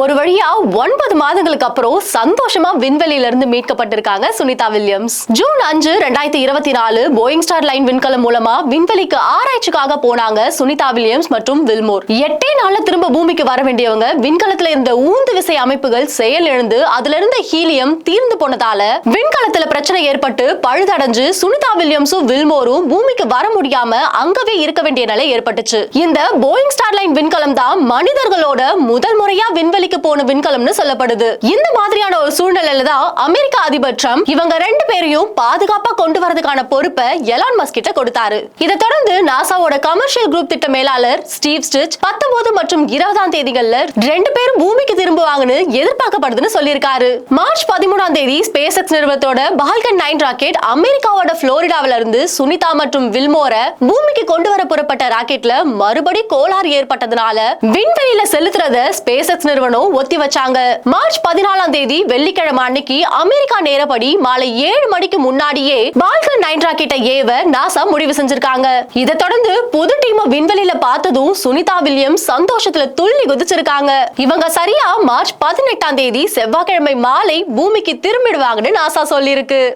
ஒரு வழியா ஒன்பது மாதங்களுக்கு அப்புறம் சந்தோஷமா விண்வெளியில இருந்து மீட்கப்பட்டிருக்காங்க சுனிதா வில்லியம்ஸ். ஜூன் அஞ்சு ரெண்டாயிரத்தி இருபத்தி நாலு போயிங் ஸ்டார் லைன் விண்கலம் மூலமா விண்வெளிக்கு ஆராய்ச்சிக்காக போனாங்க சுனிதா வில்லியம்ஸ் மற்றும் வில்மோர். எட்டே நாள்ல திரும்ப பூமிக்கு வர வேண்டியவங்க விண்கலத்துல இருந்த ஊந்து விசை அமைப்புகள் செயலிழந்து அதுல இருந்த ஹீலியம் தீர்ந்து போனதால விண்கலத்துல பிரச்சனை ஏற்பட்டு பழுதடைஞ்சு சுனிதா வில்லியம்ஸும் வில்மோரும் பூமிக்கு வர முடியாம அங்கவே இருக்க வேண்டிய நிலை ஏற்பட்டுச்சு. இந்த போயிங் ஸ்டார் லைன் விண்கலம் தான் மனிதர்களோட முதல் முறையா விண்வெளிக்கு போன விண்கலம்னு சொல்லப்படுது. இந்த மாதிரியான ஒரு சூழ்நிலையில தான் அமெரிக்க அதிபர் ட்ரம்ப் இவங்க ரெண்டு பேரையும் பாதுகாப்பா கொண்டு வரதுக்கான பொறுப்பை எலான் மஸ்க் கிட்ட கொடுத்தாரு. இதை தொடர்ந்து நாசாவோட கமர்ஷியல் குரூப் திட்ட மேலாளர் ஸ்டீவ் ஸ்டிச் பத்தொன்பது மற்றும் இருபதாம் தேதிகள்ல ரெண்டு பேரும் பூமிக்கு திரும்புவாங்கன்னு எதிர்பார்க்கப்படுதுன்னு சொல்லியிருக்காரு. மார்ச் பதிமூணாம் தேதி ஸ்பேஸ் எக்ஸ் நிறுவனத்தோட பால்கன் நைன் ராக்கெட் அமெரிக்காவோட புளோரிடாவில இருந்து சுனிதா மற்றும் வில்மோர பூமிக்கு கொண்டு வர புறப்பட்ட ராக்கெட்ல மறுபடி கோளாறு ஏற்பட்டதுனால விண்வெளியில செலுத்துறத ஸ்பேஸ் எக்ஸ் நிறுவனம் ஒத்தி வச்சாங்க. மார்ச் பதினாலாம் தேதி வெள்ளிக்கிழமை அன்னைக்கு அமெரிக்கா நேரப்படி மாலை ஏழு மணிக்கு முன்னாடியே பால்கன் நைன் ராக்கெட்டை ஏவ நாசா முடிவு செஞ்சிருக்காங்க. இதை தொடர்ந்து புது டீம் விண்வெளியில பார்த்ததும் சுனிதா வில்லியம் சந்தோஷத்துல துள்ளி குதிச்சிருக்காங்க. இவங்க சரியா மார்ச் பதினெட்டாம் தேதி செவ்வாய்க்கிழமை மாலை பூமிக்கு திரும்பிடுவாங்கன்னு நாசா சொல்லியிருக்கு.